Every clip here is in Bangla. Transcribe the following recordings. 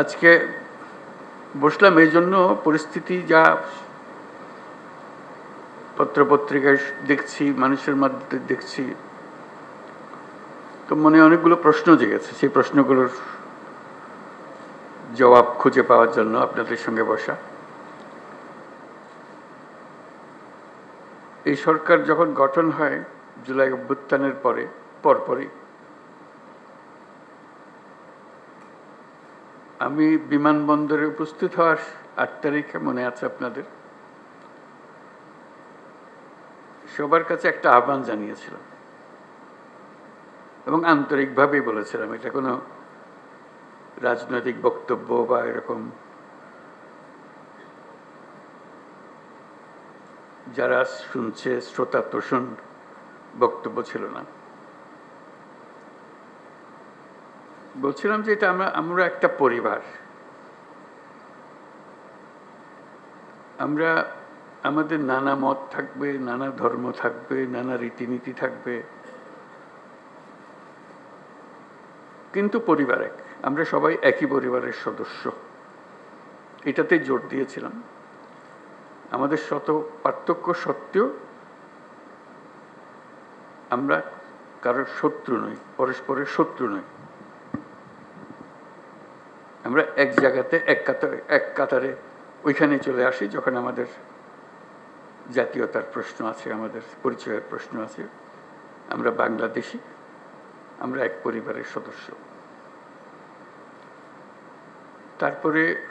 আজকে বসলাম এই জন্য পরিস্থিতি যা পত্রপত্রিকায় দেখছি, মানুষের মধ্যে দেখছি, তো মনে অনেকগুলো প্রশ্ন জেগেছে। সেই প্রশ্নগুলোর জবাব খুঁজে পাওয়ার জন্য আপনাদের সঙ্গে বসা। এই সরকার যখন গঠন হয়, জুলাই অভ্যুত্থানের পরে, পরপরই আমি বিমানবন্দরে উপস্থিত হওয়ার আট তারিখে মনে আছে আপনাদের। সবার কাছে একটা আহ্বান জানিয়েছিলাম। এবং আন্তরিকভাবেই বলেছিলাম, এটা কোনো রাজনৈতিক বক্তব্য বা এরকম। যারা শুনছে, শ্রোতা, তোষণ, বক্তব্য ছিল না। বলছিলাম যে এটা আমরা আমরা একটা পরিবার। আমরা আমাদের নানা মত থাকবে, নানা ধর্ম থাকবে, নানা রীতিনীতি থাকবে। কিন্তু পরিবার এক। আমরা সবাই একই পরিবারের সদস্য। এটাতে জোর দিয়েছিলাম। আমাদের শত পার্থক্য সত্ত্বেও আমরা কারোর শত্রু নই, পরস্পরের শত্রু নই। আমরা এক জায়গাতে, এক কাতারে এক কাতারে ওইখানে চলে আসি যখন আমাদের জাতীয়তার প্রশ্ন আছে, আমাদের পরিচয়ের প্রশ্ন আছে। আমরা বাংলাদেশি, আমরা এক পরিবারের সদস্য। তারপরে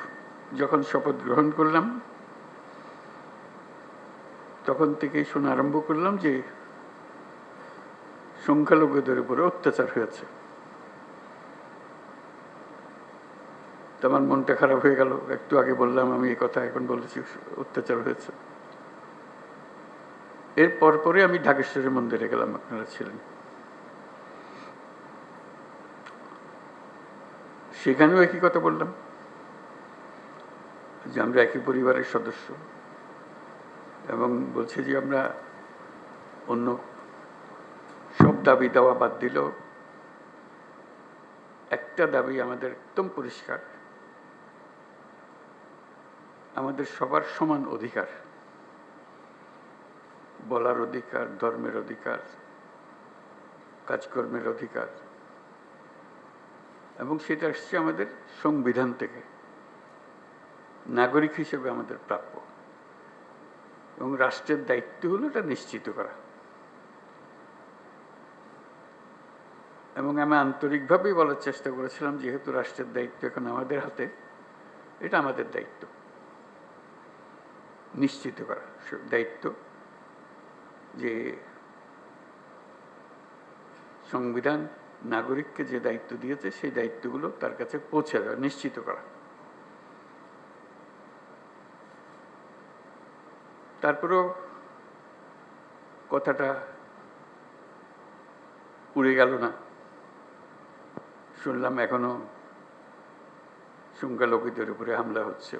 যখন শপথ গ্রহণ করলাম, তখন থেকেই শোনা আরম্ভ করলাম যে সংখ্যালঘুদের উপরে অত্যাচার হয়েছে। তো আমার মনটা খারাপ হয়ে গেল। একটু আগে বললাম, আমি এই কথা এখন বলেছি, অত্যাচার হয়েছে। এর পরপরে আমি ঢাকেশ্বরী মন্দিরে গেলাম, আপনারা ছিলেন। সেখানেও একই কথা বললাম, যে আমরা একই পরিবারের সদস্য। এবং বলছে যে আমরা অন্য সব দাবি দেওয়া বাদ দিলেও একটা দাবি আমাদের একদম পরিষ্কার। আমাদের সবার সমান অধিকার। বলার অধিকার, ধর্মের অধিকার, কাজকর্মের অধিকার। এবং সেটা আসছে আমাদের সংবিধান থেকে। নাগরিক হিসেবে আমাদের প্রাপ্য। এবং রাষ্ট্রের দায়িত্ব হলো এটা নিশ্চিত করা। এবং আমি আন্তরিকভাবেই বলার চেষ্টা করেছিলাম, যেহেতু রাষ্ট্রের দায়িত্ব এখন আমাদের হাতে, এটা আমাদের দায়িত্ব। নিশ্চিত করা দায়িত্ব যে সংবিধান নাগরিককে যে দায়িত্ব দিয়েছে, সেই দায়িত্বগুলো তার কাছে পৌঁছে দেওয়া, নিশ্চিত করা। তারপরেও কথাটা উড়ে গেল না। শুনলাম এখনও সংখ্যালঘুদের উপরে হামলা হচ্ছে।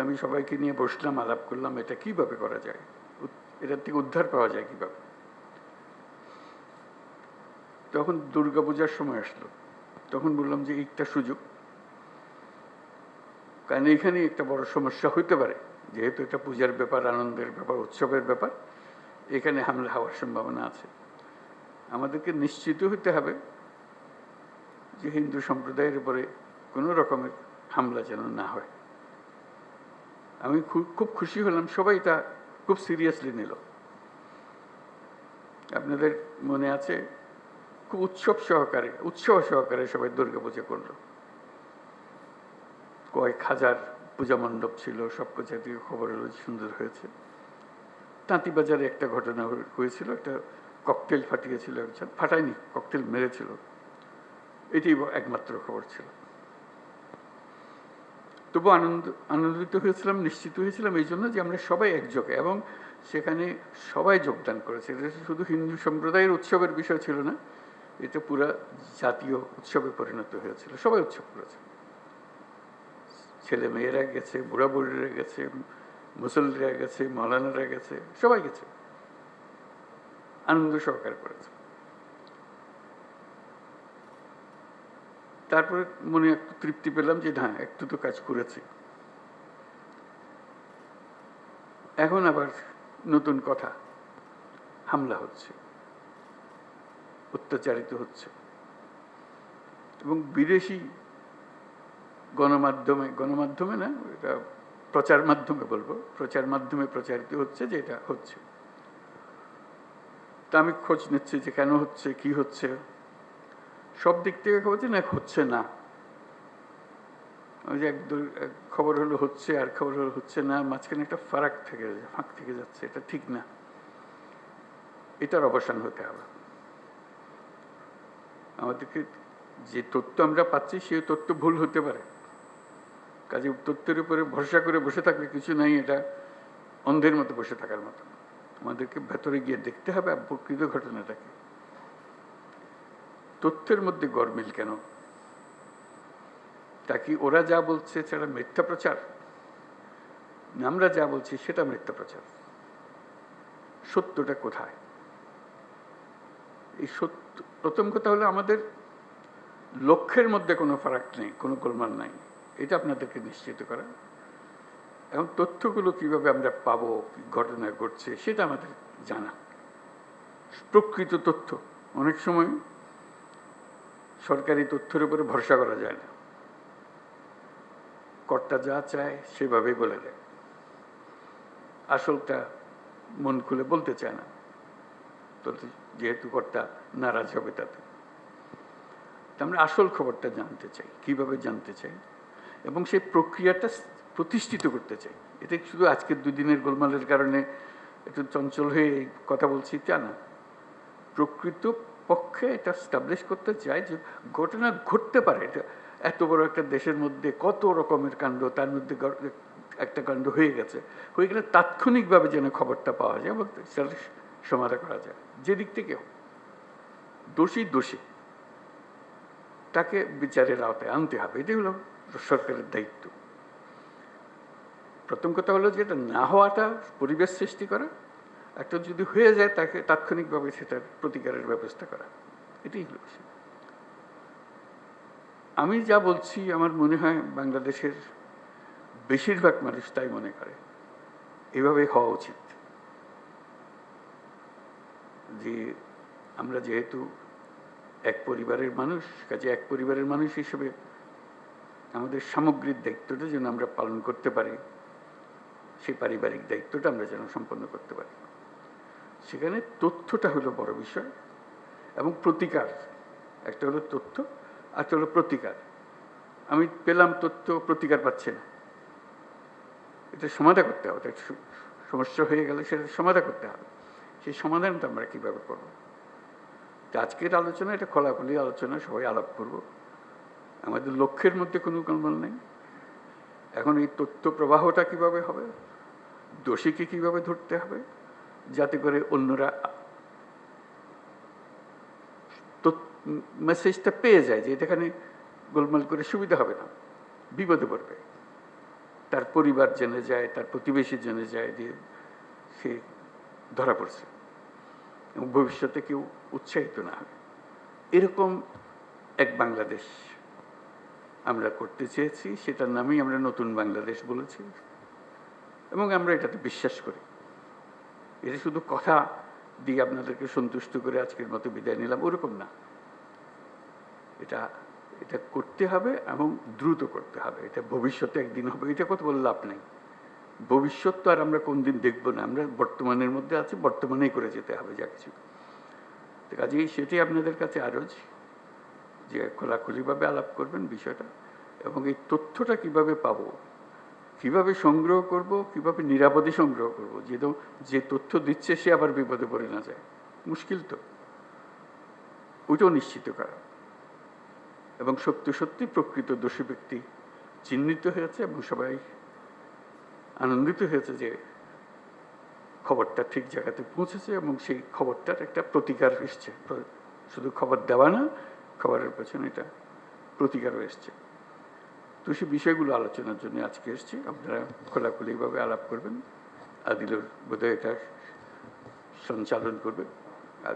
আমি সবাইকে নিয়ে বসলাম, আলাপ করলাম, এটা কীভাবে করা যায়? এটার থেকে উদ্ধার পাওয়া যায় কীভাবে? তখন দুর্গাপূজার সময় আসলো। তখন বললাম যে একটা সুযোগ। কারণ এখানে একটা বড় সমস্যা হইতে পারে। যেহেতু এটা পূজার ব্যাপার, আনন্দের ব্যাপার, উৎসবের ব্যাপার, এখানে হামলা হওয়ার সম্ভাবনা আছে। আমাদেরকে নিশ্চিত হতে হবে যে হিন্দু সম্প্রদায়ের উপরে কোনো রকমের হামলা যেন না হয়। আমি খুব খুশি হলাম। সবাই তা খুব সিরিয়াসলি নিল। আপনাদের মনে আছে? খুব উৎসব সহকারে উৎসব সহকারে সবাই দুর্গাপূজা করল। কয়েক হাজার পূজা মণ্ডপ ছিল, সব কিছু থেকে খবর হলো সুন্দর হয়েছে। তাঁতিবাজারে একটা ঘটনা হয়েছিল, একটা ককটেল ফাটিয়েছিল একজন, ফাটায়নি ককটেল মেরেছিল। এটি একমাত্র খবর ছিল। তবু আনন্দ, আনন্দিত হয়েছিলাম, নিশ্চিত হয়েছিলাম এই জন্য যে আমরা সবাই একযোগে এবং সেখানে সবাই যোগদান করেছে। এটা শুধু হিন্দু সম্প্রদায়ের উৎসবের বিষয় ছিল না, এটা পুরা জাতীয় উৎসবে পরিণত হয়েছিল। সবাই উৎসব করেছে। ছেলে মেয়েরা গেছে, বুড়া বুড়িরা গেছে, মুসল্লিরা গেছে, মৌলানারা গেছে, সবাই গেছে। আনন্দ সহকার করেছে। তারপরে মনে একটু তৃপ্তি পেলাম যে, না, একটু তো কাজ করেছি। এখন আবার নতুন কথা। হামলা হচ্ছে। অত্যাচারিত হচ্ছে। এবং বিদেশি গণমাধ্যমে গণমাধ্যমে না, এটা প্রচার মাধ্যমে বলব, প্রচার মাধ্যমে প্রচারিত হচ্ছে যে এটা হচ্ছে। তা আমি খোঁজ নিচ্ছি যে কেন হচ্ছে, কি হচ্ছে? সব দিক থেকে খবর যে না? হচ্ছে না। ওই যে এক খবর হলো হচ্ছে, আর খবর হলো হচ্ছে না, মাঝখানে একটা ফারাক থেকে, ফাঁক থেকে যাচ্ছে, এটা ঠিক না। এটার অবসান হতে হবে। আমাদেরকে যে তথ্য আমরা পাচ্ছি, সেই তথ্য ভুল হতে পারে। কাজে তথ্যের উপরে ভরসা করে বসে থাকলে কিছু নাই, এটা অন্ধের মতো বসে থাকার মতো। আমাদেরকে ভেতরে গিয়ে দেখতে হবে প্রকৃত ঘটনাটাকে। তথ্যের মধ্যে গরমিল কেন? তা কি ওরা যা বলছে সেটা মিথ্যা প্রচার? আমরা যা বলছি সেটা মিথ্যা প্রচার। সত্যটা কোথায়? এই সত্য, প্রথম কথা হলো আমাদের লক্ষ্যের মধ্যে কোনো ফারাক নেই, কোনো গোলমাল নাই। এটা আপনাদেরকে নিশ্চিত করা। এবং তথ্যগুলো কীভাবে আমরা পাবো ঘটনা ঘটছে, সেটা আমাদের জানা। প্রকৃত তথ্য। অনেক সময় সরকারি তথ্যের উপরে ভরসা করা যায় না। কর্তা যা চায় সেভাবেই বলে দেয় আসলটা মন খুলে বলতে চায় না। তো যেহেতু কর্তা নারাজ হবে তাতে। আমরা আসল খবরটা জানতে চাই, কীভাবে জানতে চাই এবং সেই প্রক্রিয়াটা প্রতিষ্ঠিত করতে চাই। এটা শুধু আজকের দুদিনের গোলমালের কারণে একটু চঞ্চল হয়ে কথা বলছি তা না। প্রকৃত পক্ষে এটা স্টাবলিশ করতে চাই যে ঘটনা ঘটতে পারে। এটা এত বড় একটা দেশের মধ্যে কত রকমের কাণ্ড, তার মধ্যে একটা কাণ্ড হয়ে গেছে। হয়ে গেলে তাৎক্ষণিকভাবে যেন খবরটা পাওয়া যায় এবং সেটা সমাধা করা যায়। যে দিক থেকে দোষী দোষী, তাকে বিচারের আওতায় আনতে হবে। এটাই হলো সরকারের দায়িত্ব। প্রথম কথা হলো যে এটা না হওয়াটা পরিবেশ সৃষ্টি করা একটা যদি হয়ে যায়, তাকে তাৎক্ষণিকভাবে সেটার প্রতিকারের ব্যবস্থা করা। এটাই হলো আমি যা বলছি, আমার মনে হয় বাংলাদেশের বেশিরভাগ মানুষ তাই মনে করে। এভাবে হওয়া উচিত। যে আমরা যেহেতু এক পরিবারের মানুষ, কাজে এক পরিবারের মানুষ হিসেবে আমাদের সামগ্রিক দায়িত্বটা যেন আমরা পালন করতে পারি, সেই পারিবারিক দায়িত্বটা আমরা যেন সম্পন্ন করতে পারি। সেখানে তথ্যটা হলো বড় বিষয় এবং প্রতিকার। একটা হলো তথ্য, আর একটা হলো প্রতিকার। আমি পেলাম তথ্য, প্রতিকার পাচ্ছে না। এটা সমাধান করতে হবে সমস্যা হয়ে গেলে সেটা সমাধান করতে হবে। সেই সমাধানটা আমরা কীভাবে করব? আজকের আলোচনা, এটা খোলাখুলি আলোচনা, সবাই আলাপ করব। আমাদের লক্ষ্যের মধ্যে কোনো গোলমাল নেই। এখন এই তথ্য প্রবাহটা কীভাবে হবে? দোষীকে কীভাবে ধরতে হবে? যাতে করে অন্যরা মেসেজটা পেয়ে যায় যে এখানে গোলমাল করে সুবিধা হবে না, বিপদে পড়বে। তার পরিবার জেনে যায়, তার প্রতিবেশী জেনে যায় যে সে ধরা পড়ছে এবং ভবিষ্যতে কেউ উৎসাহিত না হবে। এরকম এক বাংলাদেশ আমরা করতে চেয়েছি, সেটার নামেই আমরা নতুন বাংলাদেশ বলেছি এবং আমরা এটাতে বিশ্বাস করি। এটা শুধু কথা দিয়ে আপনাদেরকে সন্তুষ্ট করে আজকের মতো বিদায় নিলাম, ওরকম না। এটা এটা করতে হবে এবং দ্রুত করতে হবে। এটা ভবিষ্যতে একদিন হবে, এটা কথা বলে লাভ নেই। ভবিষ্যৎ তো আর আমরা কোন দিন দেখব না, আমরা বর্তমানের মধ্যে আছি, বর্তমানেই করে যেতে হবে যা কিছু। তো কাজেই সেটাই আপনাদের কাছে আরজ, যে খোলাখুলিভাবে আলাপ করবেন বিষয়টা এবং এই তথ্যটা কীভাবে পাবো কীভাবে সংগ্রহ করব, কীভাবে নিরাপদে সংগ্রহ করব? যে যে তথ্য দিচ্ছে, সে আবার বিপদে পড়ে না যায়। মুশকিল তো। ওইটাও নিশ্চিত করা। এবং সত্য সত্যি প্রকৃত দোষী ব্যক্তি চিহ্নিত হয়েছে এবং সবাই আনন্দিত হয়েছে যে খবরটা ঠিক জায়গাতে পৌঁছেছে এবং সেই খবরটার একটা প্রতিকার এসছে। শুধু খবর দেওয়া না, খবরের পেছনে এটা প্রতিকারও এসছে। তো সেই বিষয়গুলো আলোচনার জন্য আজকে এসছি। আপনারা খোলাখুলিভাবে আলাপ করবেন। আদিলুর বোধহয় এটা সঞ্চালন করবে। আর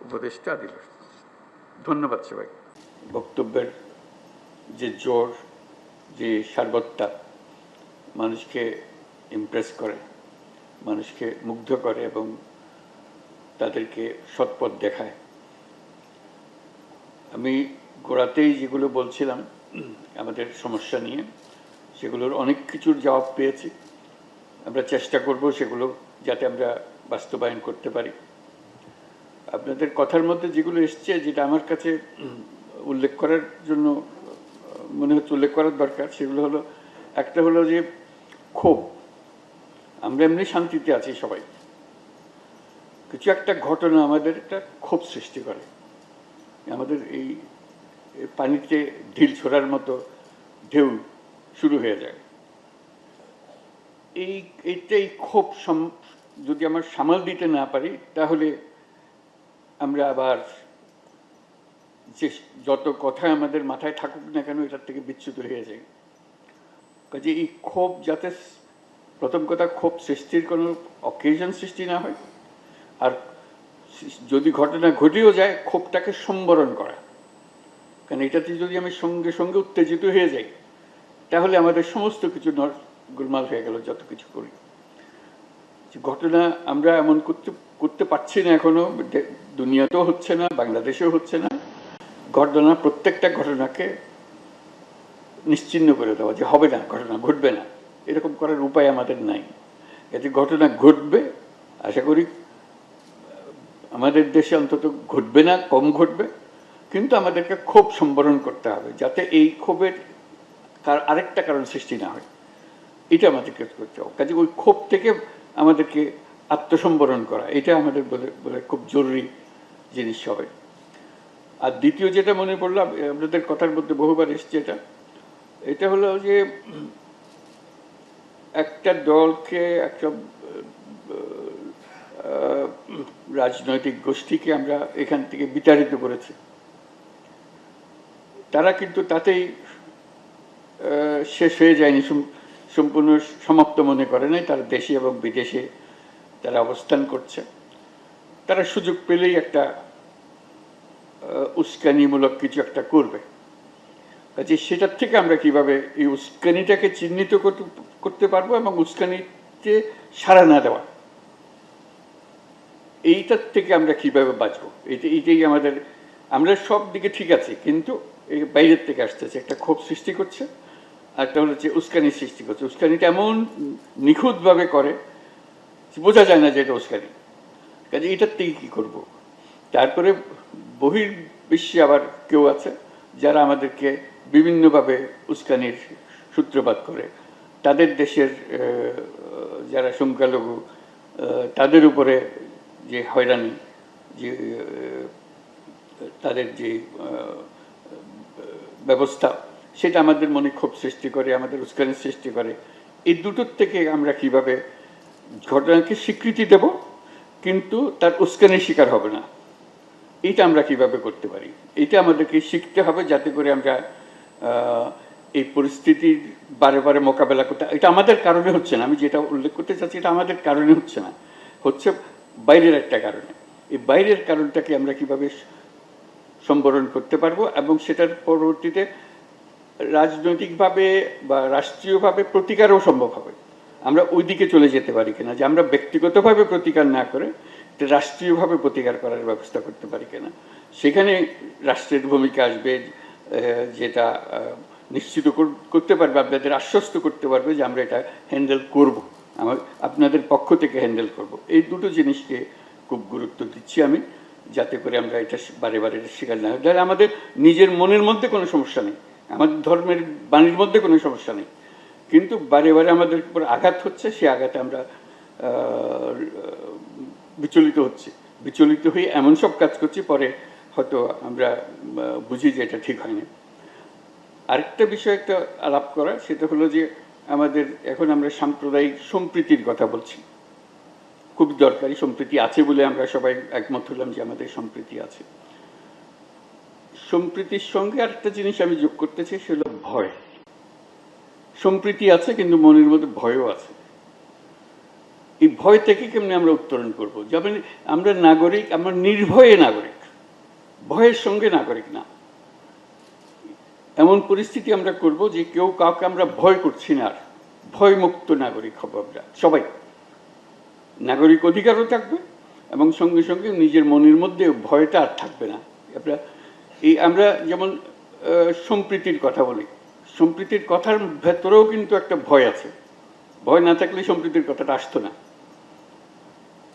উপদেশটা আদিলুর। ধন্যবাদ সবাই বক্তব্যের যে জোর, যে সার্বত্তা মানুষকে ইমপ্রেস করে, মানুষকে মুগ্ধ করে এবং তাদেরকে সৎপথ দেখায়। আমি গোড়াতেই যেগুলো বলছিলাম আমাদের সমস্যা নিয়ে, সেগুলোর অনেক কিছুর জবাব পেয়েছি। আমরা চেষ্টা করব সেগুলো যাতে আমরা বাস্তবায়ন করতে পারি। আপনাদের কথার মধ্যে যেগুলো এসছে, যেটা আমার কাছে উল্লেখ করার জন্য মনে হচ্ছে উল্লেখ করার দরকার, সেগুলো হলো, একটা হলো যে, ক্ষোভ। আমরা এমনি শান্তিতে আছি সবাই। কিছু একটা ঘটনা আমাদের একটা ক্ষোভ সৃষ্টি করে। আমাদের এই পানিতে ঢিল ছোড়ার মতো ঢেউ শুরু হয়ে যায়। এই এইটাই ক্ষোভ যদি আমরা সামাল দিতে না পারি, তাহলে আমরা আবার যে যত কথা আমাদের মাথায় থাকুক না কেন, এটার থেকে বিচ্যুত হয়ে যায় কাজে এই ক্ষোভ যাতে প্রথম কথা, ক্ষোভ সৃষ্টির কোনো অকেশন সৃষ্টি না হয়। আর যদি ঘটনা ঘটেও যায়, ক্ষোভটাকে সম্বরণ করা। কারণ এটাতে যদি আমি সঙ্গে সঙ্গে উত্তেজিত হয়ে যাই, তাহলে আমাদের সমস্ত কিছু নর, গোলমাল হয়ে গেল যত কিছু করি যে ঘটনা আমরা এমন করতে করতে পারছি না এখনও দুনিয়াতেও হচ্ছে না, বাংলাদেশেও হচ্ছে না। ঘটনা, প্রত্যেকটা ঘটনাকে নিশ্চিন্ন করে দেওয়া যে হবে না, ঘটনা ঘটবে না, এরকম করার উপায় আমাদের নাই। এতে ঘটনা ঘটবে, আশা করি, আমাদের দেশে অন্তত ঘটবে না, কম ঘটবে। কিন্তু আমাদেরকে ক্ষোভ সম্বরণ করতে হবে যাতে এই ক্ষোভের আরেকটা কারণ সৃষ্টি না হয়। এটা আমাদেরকে করতে হবে। কাজে ওই ক্ষোভ থেকে আমাদেরকে আত্মসম্বরণ করা, এটা আমাদের বলে বলে খুব জরুরি জিনিস হবে। আর দ্বিতীয় যেটা মনে পড়ল আপনাদের কথার মধ্যে বহুবার এসছে এটা। এটা হলো যে, একটা দলকে, একটা রাজনৈতিক গোষ্ঠীকে আমরা এখান থেকে বিতাড়িত করেছি। তারা কিন্তু তাতেই শেষ হয়ে যায়নি সম্পূর্ণ সমাপ্ত মনে করে নাই, তারা দেশে এবং বিদেশে তারা অবস্থান করছে। তারা সুযোগ পেলেই একটা উস্কানিমূলক কিছু একটা করবে। কাজে সেটার থেকে আমরা কীভাবে এই উস্কানিটাকে চিহ্নিত করতে পারব এবং উস্কানিতে সাড়া না দেওয়া? এইটার থেকে আমরা কীভাবে বাঁচবো? এইটা, এইটাই আমাদের, আমরা সব দিকে ঠিক আছি, কিন্তু এই বাইরের থেকে আসতেছে, একটা ক্ষোভ সৃষ্টি করছে, আর একটা যে উস্কানি সৃষ্টি করছে। উস্কানিটা এমন নিখুঁতভাবে করে বোঝা যায় না যে এটা উস্কানি। কাজে এটার থেকে কী করব? তারপরে বহির বিশ্বে আবার কেউ আছে যারা আমাদেরকে বিভিন্নভাবে উস্কানির সূত্রপাত করে। তাদের দেশের যারা সংখ্যালঘু তাদের উপরে যে হয়রানি, যে তাদের যে ব্যবস্থা, সেটা আমাদের মনে ক্ষোভ সৃষ্টি করে, আমাদের উস্কানির সৃষ্টি করে। এই দুটোর থেকে আমরা কীভাবে ঘটনাকে স্বীকৃতি দেব, কিন্তু তার উস্কানির শিকার হবে না। এইটা আমরা কীভাবে করতে পারি? এটা আমাদেরকে শিখতে হবে যাতে করে আমরা এই পরিস্থিতির বারে বারে মোকাবেলা করতে এটা আমাদের কারণে হচ্ছে না। আমি যেটা উল্লেখ করতে চাচ্ছি, এটা আমাদের কারণে হচ্ছে না। হচ্ছে বাইরের একটা কারণে। এই বাইরের কারণটাকে আমরা কীভাবে সম্বরণ করতে পারব এবং সেটার পরবর্তীতে রাজনৈতিকভাবে বা রাষ্ট্রীয়ভাবে প্রতিকারও সম্ভব হবে। আমরা ওই দিকে চলে যেতে পারি কিনা, যে আমরা ব্যক্তিগতভাবে প্রতিকার না করে রাষ্ট্রীয়ভাবে প্রতিকার করার ব্যবস্থা করতে পারি কিনা, সেখানে রাষ্ট্রের ভূমিকা আসবে যেটা নিশ্চিত করতে পারবে, আপনাদের আশ্বস্ত করতে পারবে যে আমরা এটা হ্যান্ডেল করব। আমার, আপনাদের পক্ষ থেকে হ্যান্ডেল করব। এই দুটো জিনিসকে খুব গুরুত্ব দিচ্ছি আমি। যাতে করে আমরা এটা বারে বারে শিকার না হয়। তাহলে আমাদের নিজের মনের মধ্যে কোনো সমস্যা নেই। আমাদের ধর্মের বাণীর মধ্যে কোনো সমস্যা নেই। কিন্তু বারে বারে আমাদের উপর আঘাত হচ্ছে, সে আঘাতে আমরা বিচলিত হচ্ছে। বিচলিত হয়ে এমন সব কাজ করছি, পরে হয়তো আমরা বুঝি যে এটা ঠিক হয়নি। আরেকটা বিষয় একটা আলাপ করা সেটা হলো যে আমাদের এখন আমরা সাম্প্রদায়িক সম্প্রীতির কথা বলছি। খুব দরকারি সম্প্রীতি আছে বলে আমরা সবাই একমত হলাম যে আমাদের সম্প্রীতি আছে। সম্প্রীতির সঙ্গে আরেকটা জিনিস আমি যোগ করতে চাই হলো ভয়। সম্প্রীতি আছে কিন্তু মনের মধ্যে ভয়ও আছে। এই ভয় থেকে কেমনি আমরা উত্তরণ করব? যেমন আমরা নাগরিক, আমরা নির্ভয়ে নাগরিক। ভয়ের সঙ্গে নাগরিক না। এমন পরিস্থিতি আমরা করব যে কেউ কাউকে আমরা ভয় করছি না আর। ভয়মুক্ত নাগরিক হব আমরা, সবাই। নাগরিক অধিকারও থাকবে এবং সঙ্গে সঙ্গে নিজের মনের মধ্যে ভয়টা আর থাকবে না। আমরা এই, আমরা যেমন সম্প্রীতির কথা বলি। সম্প্রীতির কথার ভেতরেও কিন্তু একটা ভয় আছে। ভয় না থাকলে সম্প্রীতির কথাটা আসতো না।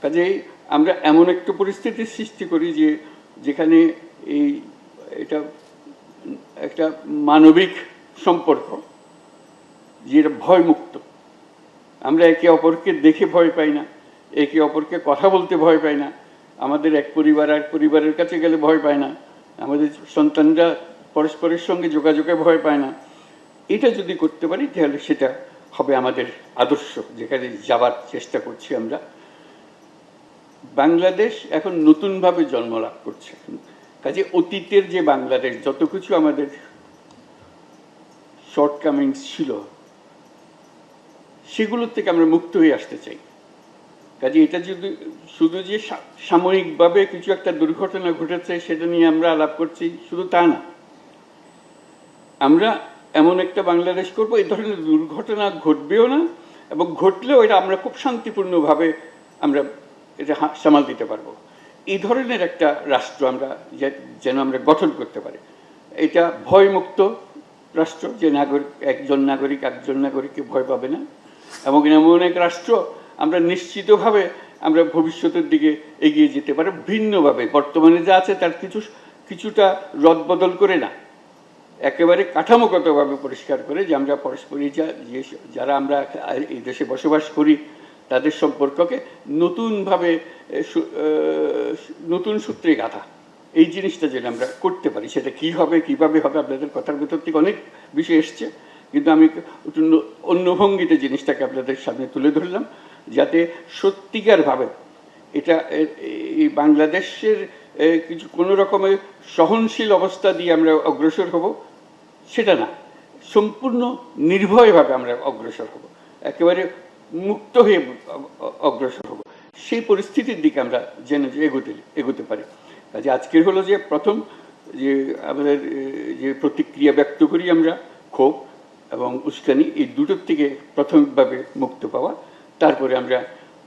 কাজেই আমরা এমন একটা পরিস্থিতির সৃষ্টি করি যে, যেখানে এই, এটা একটা মানবিক সম্পর্ক, যেটা ভয়মুক্ত। আমরা একে অপরকে দেখে ভয় পাই না। একে অপরকে কথা বলতে ভয় পায় না। আমাদের এক পরিবার এক পরিবারের কাছে গেলে ভয় পায় না। আমাদের সন্তানরা পরস্পরের সঙ্গে যোগাযোগে ভয় পায় না। এটা যদি করতে পারি, তাহলে সেটা হবে আমাদের আদর্শ, যেখানে যাবার চেষ্টা করছি আমরা। বাংলাদেশ এখন নতুনভাবে জন্ম লাভ করছে। কাজে অতীতের যে বাংলাদেশ, যত কিছু আমাদের শর্টকামিংস ছিল, সেগুলোর থেকে আমরা মুক্ত হয়ে আসতে চাই। কাজে এটা যদি শুধু যে সাময়িকভাবে কিছু একটা দুর্ঘটনা ঘটেছে, সেটা নিয়ে আমরা আলাপ করছি, শুধু তা না। আমরা এমন একটা বাংলাদেশ করব, এই ধরনের দুর্ঘটনা ঘটবেও না, এবং ঘটলেও এটা আমরা খুব শান্তিপূর্ণভাবে আমরা এটা সামাল দিতে পারব। এই ধরনের একটা রাষ্ট্র আমরা যেন আমরা গঠন করতে পারি। এটা ভয়মুক্ত রাষ্ট্র, যে নাগরিক একজন নাগরিক একজন নাগরিককে ভয় পাবে না, এবং এমন এক রাষ্ট্র আমরা নিশ্চিতভাবে আমরা ভবিষ্যতের দিকে এগিয়ে যেতে পারি ভিন্নভাবে। বর্তমানে যা আছে তার কিছু, কিছুটা রদবদল করে না। একেবারে কাঠামোগতভাবে পরিষ্কার করে যে আমরা পরস্পরই যা, যে যারা আমরা এই দেশে বসবাস করি, তাদের সম্পর্ককে নতুনভাবে নতুন সূত্রে গাঁথা। এই জিনিসটা যেন আমরা করতে পারি। সেটা কি হবে, কীভাবে হবে, আপনাদের কথার ভেতর থেকে অনেক বিষয় এসছে। কিন্তু আমি অন্য ভঙ্গিতে জিনিসটাকে আপনাদের সামনে তুলে ধরলাম। যাতে সত্যিকারভাবে এটা এই বাংলাদেশের কিছু কোনো রকমের সহনশীল অবস্থা দিয়ে আমরা অগ্রসর হব, সেটা না। সম্পূর্ণ নির্ভয়ভাবে আমরা অগ্রসর হব। একেবারে মুক্ত হয়ে অগ্রসর হব। সেই পরিস্থিতির দিকে আমরা যেন এগোতে এগোতে পারি। কাজে আজকের হলো যে প্রথম, যে আমাদের যে প্রতিক্রিয়া ব্যক্ত করি আমরা, ক্ষোভ এবং উস্কানি, এই দুটোর থেকে প্রাথমিকভাবে মুক্ত পাওয়া তারপরে আমরা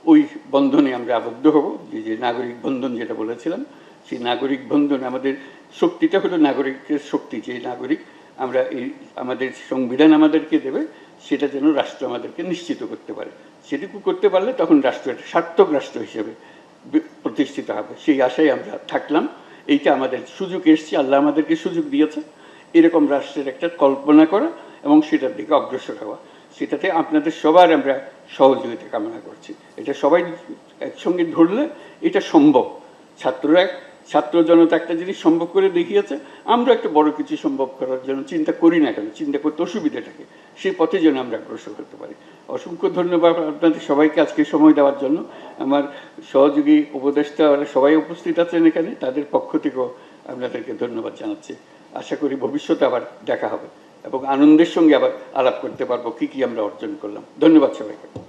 ওই বন্ধনে আমরা আবদ্ধ হব। যে যে নাগরিক বন্ধন যেটা বলেছিলাম, সেই নাগরিক বন্ধন আমাদের শক্তিটা হলো নাগরিকের শক্তি। যে নাগরিক আমরা এই আমাদের সংবিধান আমাদেরকে দেবে, সেটা যেন রাষ্ট্র আমাদেরকে নিশ্চিত করতে পারে। সেটুকু করতে পারলে তখন রাষ্ট্র একটা সার্থক রাষ্ট্র হিসেবে প্রতিষ্ঠিত হবে। সেই আশায় আমরা থাকলাম। এইটা আমাদের সুযোগ এসছে। আল্লাহ আমাদেরকে সুযোগ দিয়েছে। এরকম রাষ্ট্রের একটা কল্পনা করা এবং সেটার দিকে অগ্রসর হওয়া। সেটাতে আপনাদের সবার আমরা সহযোগিতা কামনা করছি। এটা সবাই একসঙ্গে ধরলে এটা সম্ভব। ছাত্ররা, ছাত্র জনতা একটা জিনিস সম্ভব করে দেখিয়েছে, আমরা একটা বড় কিছু সম্ভব করার জন্য চিন্তা করি না কেন, চিন্তা করতে অসুবিধাটাকে সেই পথে যেন আমরা অগ্রসর করতে পারি। অসংখ্য ধন্যবাদ আপনাদের সবাইকে আজকে সময় দেওয়ার জন্য। আমার সহযোগী উপদেষ্টা সবাই উপস্থিত আছেন এখানে, তাদের পক্ষ থেকেও আপনাদেরকে ধন্যবাদ জানাচ্ছি। আশা করি ভবিষ্যতে আবার দেখা হবে। এবং আনন্দের সঙ্গে আবার আলাপ করতে পারব কি কি আমরা অর্জন করলাম। ধন্যবাদ সবাইকে।